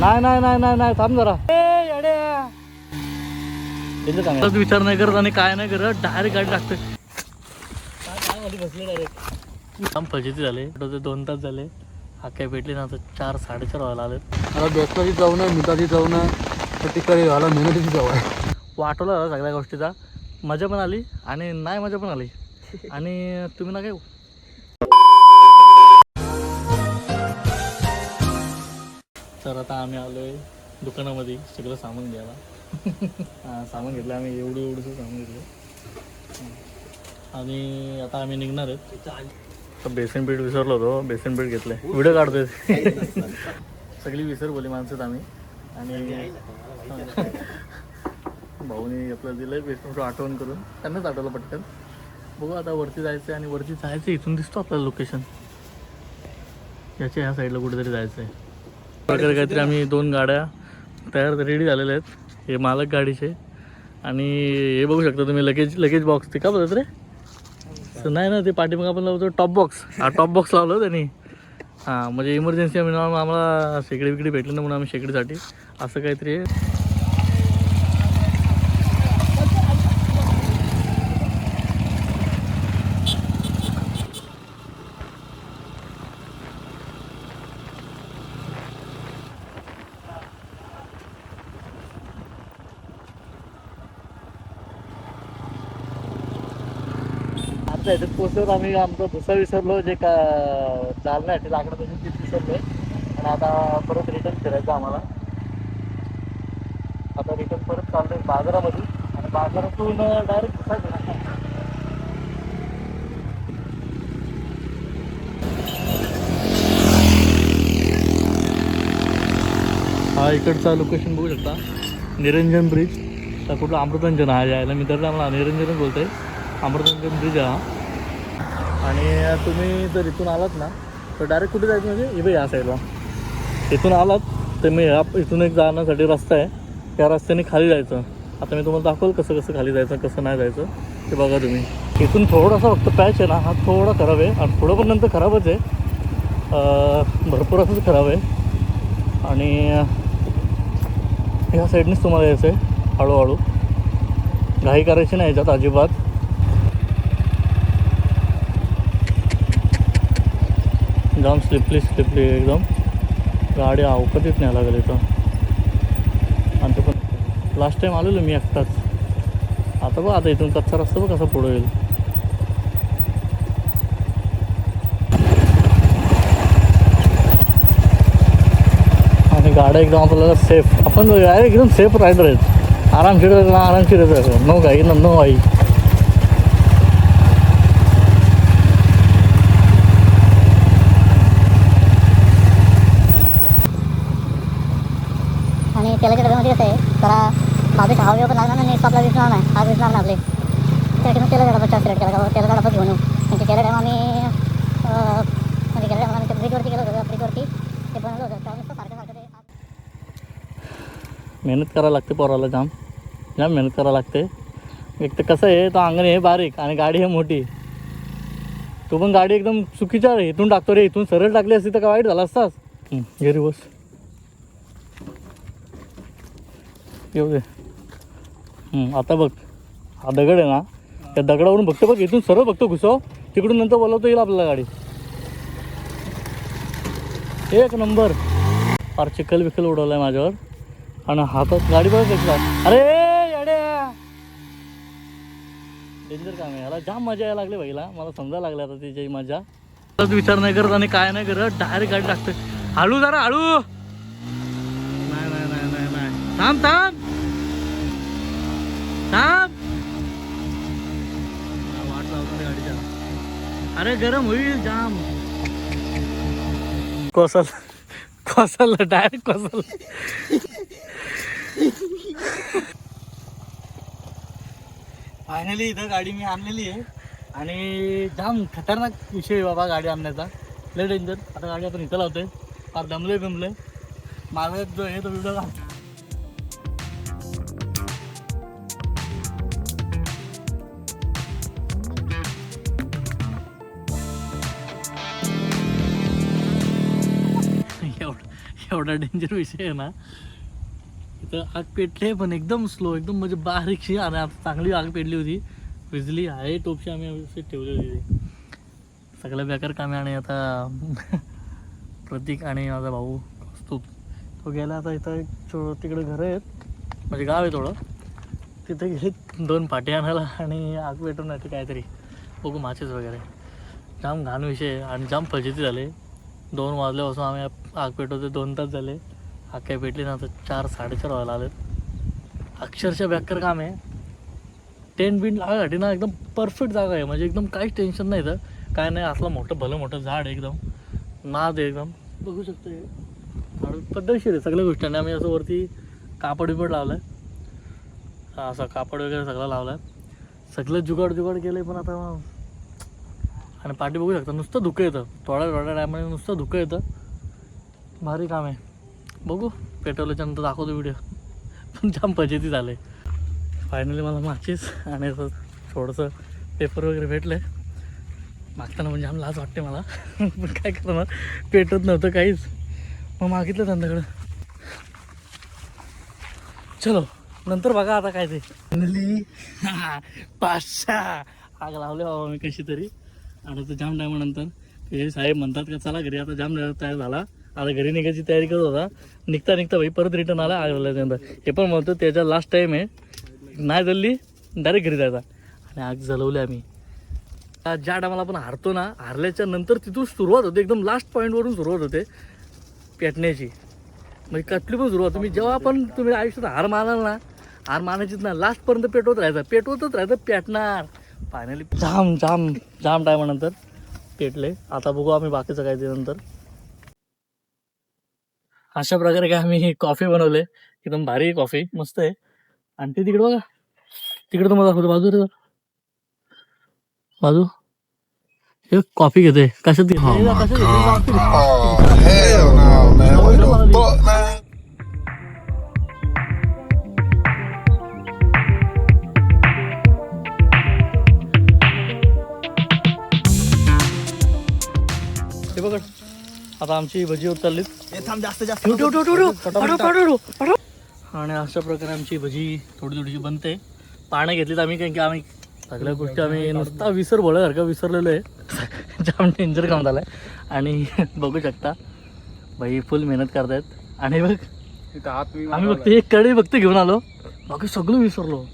नाही नाही नाही नाही नाही थांब जरा. काय. विचार नाही करत आणि काय नाही करत डायरेक्ट गाडी लागते. बसले डायरेक्ट काम फजिती झाले. दोन तास झाले. हा काय भेटले ना आता चार साडेचार व्हायला आले आता बेस्ताची जाऊ ना मिठाची जाऊ ना तिकडे झाला मेहनतीची जाऊ आहे. वाटवलं सगळ्या गोष्टीचा. मजा पण आली आणि नाही मजा पण आली. आणि तुम्ही ना काय तर आता आम्ही आलो आहे दुकानामध्ये सगळं सामान घ्यायला. सामान घेतलं आम्ही एवढं एवढंसं सामान घेतलं. आणि आता आम्ही निघणार आहेत. तर बेसन पीठ विसरलो होतो बेसन पीठ घेतलंय. व्हिडिओ काढतोय. सगळी विसर बोली माणसं आम्ही. आणि भाऊने आपल्याला दिलंय बेसन आठवण करून. त्यांनाच आठवलं पटकन. बघू आता वरती जायचं आणि वरती जायचं इथून दिसतो आपल्याला लोकेशन याच्या ह्या साईडला कुठेतरी जायचं आहे प्रकारे काहीतरी आम्ही दोन गाड्या तयार रेडी झालेल्या आहेत. हे मालक गाडीचे. आणि हे बघू शकता तुम्ही लगेज लगेज बॉक्स ते का बोलत रे? तर नाही ना ते पाठीमाग आपण लावतो टॉप बॉक्स हा टॉप बॉक्स लावलं त्यांनी. हां म्हणजे इमर्जन्सी आम्ही आम्हाला शेगडी विकडी भेटली ना म्हणून आम्ही शेकडीसाठी. असं काहीतरी आहे. आता तर पोचल्यावर आम्ही आमचा दुसरा विसरलो जे का चालण्यासाठी लाकडं पाहिजे ते विसरलो आणि आता परत रिटर्न फिरायचं आम्हाला. आता रिटर्न परत चाललोय बाजारामध्ये. आणि बाजारातून डायरेक्ट दुसरा हा इकडचा लोकेशन बघू शकता. निरंजन ब्रिज तर कुठलं अमृतंजन हा यायला. मी तर आम्हाला निरंजनच बोलतोय. अमृतांजन म्हणजे ब्रिज हा आणि तुम्ही जर इथून आलात ना तर डायरेक्ट कुठे जायचं म्हणजे? इथे या साईडला इथून आलात तर मी ह्या इथून एक जाण्यासाठी रस्ता आहे. त्या रस्त्याने खाली जायचं. आता मी तुम्हाला दाखवलं कसं कसं खाली जायचं कसं नाही जायचं. ते बघा तुम्ही. इथून थोडासा फक्त पॅच आहे ना हा थोडा खराब आहे. आणि थोडं पण नंतर खराबच आहे. भरपूर असंच खराब आहे. आणि ह्या साईडनेच तुम्हाला यायचं आहे हळूहळू. घाई करायची नाही याच्यात अजिबात. जाम स्लिपली स्लिपली एकदम. गाडी अवकतीत नाही लागेल इथं. आणि पण. लास्ट टाईम आलेलो मी एकटाच. आता बघ आता इथून कच्चा रस्ता बघ कसा पुढं येईल. आणि गाड्या एकदम आपल्याला सेफ आपण एकदम सेफ रायडर आहेत. आरामशीर आरामशीर येतो नो काही नो आई. तेलाच्या डब्यामध्ये कसं आहे जरा माझं हवा पण लागणार नाही आपला दिसणार नाही आज दिसणार नाही आपले. त्यासाठी मग तेलाचा डबा चार सिलेक्ट केला का तेलाचा डबा घेऊन येऊ. म्हणजे गेल्या टाइम आम्ही म्हणजे गेल्या टाइम आम्ही ब्रिजवरती गेलो होतो ब्रिजवरती ते बनवलं होतं. त्यावेळेस सारखं सारखं ते मेहनत करावं लागते पोराला जाम. जाम मेहनत करावं लागते. एक तर कसं आहे तो अंगण आहे बारीक आणि गाडी आहे मोठी. तू पण गाडी एकदम चुकीच्या रे इथून टाकतो रे इथून सरळ टाकली असती तर का वाईट झाला असतास. घरी बस. येऊ दे आता बघ हा दगड आहे ना त्या दगडावरून बघतो बघ इथून सरळ बघतो घुसव तिकडून नंतर बोलवतो येईल आपल्याला गाडी. एक नंबर. फार चिखल बिखल उडवलाय माझ्यावर. आणि हातात गाडी बघ घेतला अरे अडे डेंजर काम आहे. याला जाम मजा यायला लागली भाईला मला समजायला लागलं आता तिची मजा. विचार नाही करत आणि काय नाही करत. डायरेक्ट गाडी टाकते हळू जरा हळू नाही नाही नाही नाही नाही थांब थांब. थांब. वाट लावतो गाडीच्या अरे गरम होईल जाम. कोसल कोसल डायरेक्ट कोसल फायनली इथं गाडी मी आणलेली आहे. आणि जाम खतरनाक विषय आहे बाबा गाडी आणण्याचा. लय डेंजर आता गाडी आपण इथं लावतोय. फार दमलंय बिमलंय माझा जो आहे तो व्हिडिओ लावतो एवढा डेंजर विषय आहे ना. इथं आग पेटले पण एकदम स्लो एकदम म्हणजे बारीकशी आणि आता चांगली आग पेटली होती. विजली आहे टोपशी आम्ही व्यवस्थित ठेवली होती. ती. सगळ्या बेकार कामे आणि आता प्रतीक आणि माझा भाऊ स्तूप तो गेला आता इथं एक छो तिकडे घरं आहेत म्हणजे गाव आहे थोडं. तिथे गेले दोन पाटे आणायला आणि आग पेटवण्यासाठी काहीतरी. बघू माचेस वगैरे. जाम घाण विषय आहे आणि जाम फजिती झाले. दोन वाजल्यापासून आम्ही आग पेटवते दोन तास झाले. आग काही पेटली ना तर चार साडेचार व्हायला आलेत अक्षरशः बेकार काम आहे. टेंट बिंट लावायसाठी ना एकदम परफेक्ट जागा आहे. म्हणजे एकदम काहीच टेन्शन नाही तर काय नाही असलं मोठं भलं मोठं झाड एकदम. नाद आहे एकदम. बघू शकतो झाड पद्धतशीर आहे सगळ्या गोष्टी. आणि आम्ही असं वरती कापड बिपड लावलं आहे असं कापड वगैरे सगळं लावलं आहे सगळं जुगाड जुगाड केलं पण आता आणि पाठी बघू शकता नुसतं धुकं येतं. थोड्या थोड्या टायमाने नुसतं धुकं येतं. भारी काम आहे. बघू पेट्रोलच्या नंतर दाखवतो व्हिडिओ पण जाम फजिती झालं आहे फायनली मला माचीस आणि असं थोडंसं पेपर वगैरे भेटलं आहे मागताना म्हणजे जाम लाज वाटते मला. पण काय करणार? पेटत नव्हतं काहीच. मग मागितलं त्यांच्याकडं. चलो नंतर बघा आता काय ते. फायनली पाचशा. आग लावले बाबा मी कशी तरी. आणि तर जाम टायमानंतर हे साहेब म्हणतात का चला घरी आता जाम तयार झाला. आता घरी निघायची तयारी करत होता. निघता निघता भाई परत रिटर्न आला आग हे पण म्हणतो त्याच्या लास्ट टाईम आहे. नाही जल्ली डायरेक्ट घरी जायचा. आणि आग जलवली आम्ही. ज्या टायमाला आपण हारतो ना हारल्याच्या नंतर तिथून सुरुवात होते. एकदम लास्ट पॉईंटवरून सुरुवात होते. पेटण्याची. म्हणजे कटली पण सुरुवात. तुम्ही जेव्हा पण तुम्ही आयुष्यात हार मानाल ना हार मानायचीच ना लास्टपर्यंत पेटवत राहायचा. पेटवतच राहायचं. पेटणार. फायनली जाम जाम जाम टायमानंतर पेटले. आता बघू आम्ही बाकीचं काय ते नंतर. अशा प्रकारे काय आम्ही कॉफी बनवले. एकदम भारी कॉफी मस्त आहे. आणि ते तिकडे बघा. तिकडे तुम्हाला दाखवतो. बाजू रे बाजू. हे कॉफी घेते कशात हे बघ. आता आमची भजी जास्त जास्त आणि अशा प्रकारे आमची भजी थोडी थोडीशी बनते. पाणी घेतलीत आम्ही कारण की आम्ही सगळ्या गोष्टी आम्ही नुसता विसर बोलासारखं विसरलेलो आहे. जाम डेंजर काम झालं आहे आणि बघू शकता भाई फुल मेहनत करतायत. आणि बघ आम्ही फक्त एक कढई फक्त घेऊन आलो. बाकी सगळं विसरलो.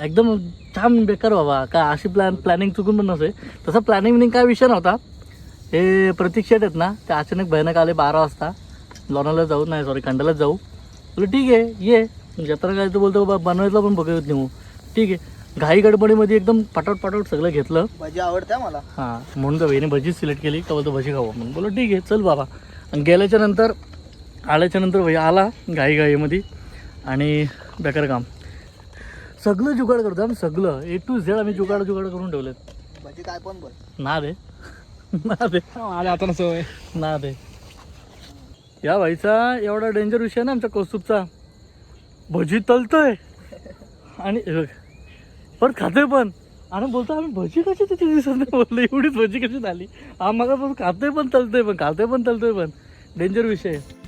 एकदम छान बेकार बाबा. का अशी प्लॅन प्लॅनिंग चुकून पण नसे तसं प्लॅनिंग बिनिंग काय विषय नव्हता. हे प्रतीक शेट आहेत ना ते अचानक भयानक आले बारा वाजता. लोणाला जाऊ नाही सॉरी खंडालाच जाऊ. बोललो ठीक आहे ये. जत्रा काय तो बोलतो बाबा बनवायचं पण बघत नेऊ ठीक आहे. घाई गडबडीमध्ये एकदम पटाट पटाट सगळं घेतलं. भाजी आवडते मला. हां म्हणून तर बहिणी भजीच सिलेक्ट केली का बोलतो भजी खाऊ. म्हणून बोलो ठीक आहे चल बाबा. आणि गेल्याच्यानंतर आल्याच्यानंतर भाई आला घाई घाईमध्ये आणि बेकार काम. सगळं जुगाड करतो आम्ही सगळं ए टू झेड आम्ही जुगाड जुगाड करून ठेवलेत. भाजी काय पण बोल. ना दे ना आल्या आता सवय. ना दे या भाईचा एवढा डेंजर विषय ना आमच्या कौस्तुभचा. भजी तलतोय. आणि हे परत खातोय पण. आणि बोलतो आम्ही भजी कशी तिथे दिसत नाही बोललो? एवढीच भजी कशी झाली? हा मग खातोय पण तलतोय पण खातोय पण तलतोय पण. डेंजर विषय आहे.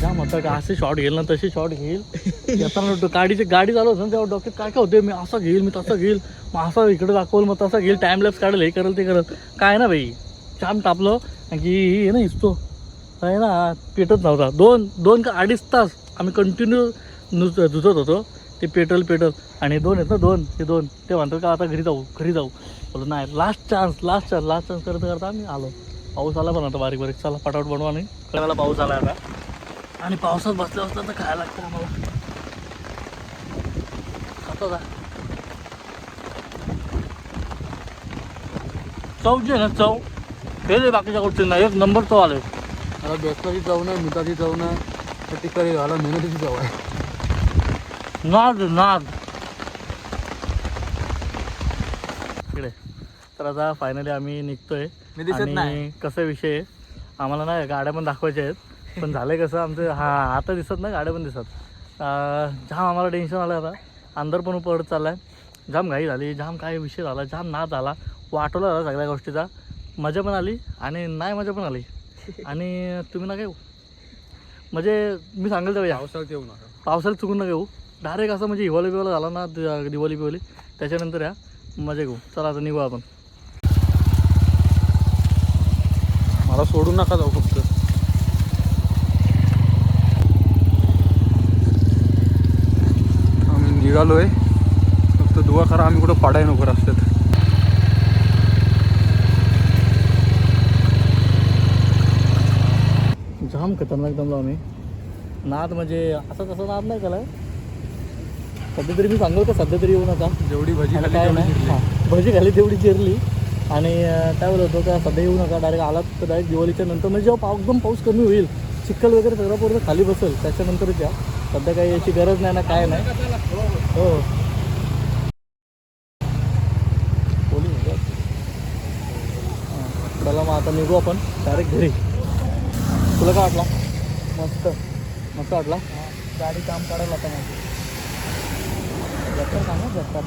ते काय का असे शॉट घेईल ना तसे शॉट घेईल. येताना गाडीचे गाडीची गाडी चालू होतं ना तेव्हा डॉक्टर काय काय होते मी असं घेईल मी तसं घेईल मग असं इकडे दाखवल मग तसं घेईल टाइम लॅप्स काढेल हे करेल ते करेल. काय ना भाई छान टापलं आणि की हे ना इस्तो. आहे ना पेटत नव्हता. दोन दोन का अडीच तास आम्ही कंटिन्यू नुस धुतत होतो. ते पेट्रोल पेट्रोल आणि दोन आहेत ना दोन ते दोन. ते म्हणतात का आता घरी जाऊ घरी जाऊ. बोललो नाही last chance last chance last chance करता करता आम्ही आलो. पाऊस आला पण आता बारीक बारीक. चला पटापट बनवा आणि कळायला पाऊस आला आता. आणि पावसात बसल्या बसल्या तर खायला लागतं आम्हाला. खातो का चव जी आहे ना चव. हे जे बाकीच्या गोष्टींना एक नंबर चव आले आता बेसनाची चव नाही मिठाची चव नाही ती करी घाला मेहनतीची चव आहे. नाद नाद. इकडे. तर आता फायनली आम्ही निघतोय. मी दिसत नाही. कसं विषय आहे, आम्हाला ना गाड्या पण दाखवायच्या आहेत. पण झालंय कसं आमचं हा आता दिसत ना गाड्या पण दिसत. जाम आम्हाला टेन्शन आलं आता. अंदर पण पडत चालला आहे जाम घाई झाली जाम काय विषय झाला जाम नाद आला वाटवला झाला सगळ्या गोष्टीचा. मजा पण आली आणि नाही मजा पण आली. आणि तुम्ही ना काय म्हणजे मी सांगेल या. पावसाळ्यात येऊ नका. पावसाळ्यात चुकून नका येऊ. डायरेक्ट असं म्हणजे हिवाळी बिवाळी झाला ना दिवाळी बिवाळी त्याच्यानंतर या. मजा घेऊ. चला आता निघू आपण. मला सोडून नका जाऊ फक्त. आम्ही निघालोय. फक्त दुवा खरा आम्ही कुठं पाडाय नको रस्त्यात. जाम खतरनाक दमलो आम्ही. नाद म्हणजे असा तसा नाद नाही केला सध्या तरी मी सांगू का सध्या तरी येऊ नका जेवढी भजी काय नाही. हां, भजी खाली तेवढी चिरली. आणि काय बोलत होतो का सध्या येऊ नका डायरेक्ट आलात तर डायरेक्ट दिवाळीच्या नंतर म्हणजे जेव्हा पाऊस एकदम पाऊस कमी होईल चिखल वगैरे सगळं पूर्ण खाली बसेल त्याच्यानंतरच या सध्या काही याची गरज नाही ना काय नाही. हो. हां, चला मग आता निघू आपण. डायरेक्ट घरी. तुला काय वाटला? मस्त. मस्त वाटला? गाडी काम काढायला आता माझी. जत्तर सांगा जत्तर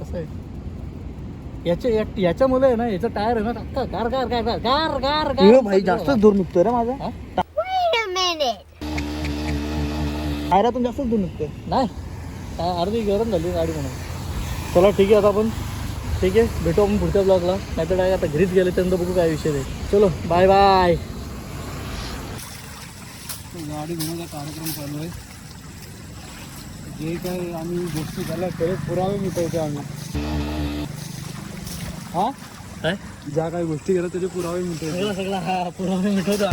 कसं आहे? याच्या या- याच्यामुळे आहे ना याचं टायर आहे ना टाकता गार गार गार गार गार गार गार भाई जास्तच दूर निघतोय रे माझा. टायरातून जास्तच दूर निघतोय. नाही. काय अर्धी गरम झाली गाडी म्हणून. चला ठीक आहे आता आपण. ठीक आहे भेटू आपण पुढच्या ब्लॉगला नाही तर काय आता घरीच गेले त्यानंतर बघू काय विषय आहे. चलो बाय बाय गाडी घेण्याचा कार्यक्रम चालू आहे. जे काय आम्ही गोष्टी झाल्या ते पुरावे मिटवतो आम्ही. हा? काय? ज्या काही गोष्टी केल्या त्याचे पुरावे मिटवतो. सगळं हा पुन्हा मिठवतो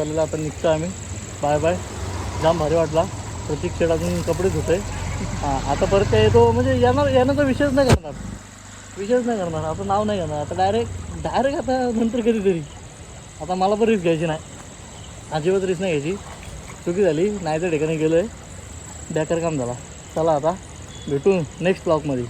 चालू आता निघतो आम्ही. Bye bye. जाम भारी वाटला. प्रतीक शेड अजून कपडे आहे हां आता परत काय येतो? म्हणजे येणार तर विषयच नाही करणार. विषयच नाही करणार. आता नाव नाही घेणार. आता डायरेक्ट डायरेक्ट आता नंतर कधीतरी. आता मला पण रिस्क घ्यायची नाही. अजिबात रिस्क नाही घ्यायची. चुकी झाली. नाही त्या ठिकाणी गेलो आहे बेकार काम झाला. चला आता. भेटू नेक्स्ट ब्लॉगमध्ये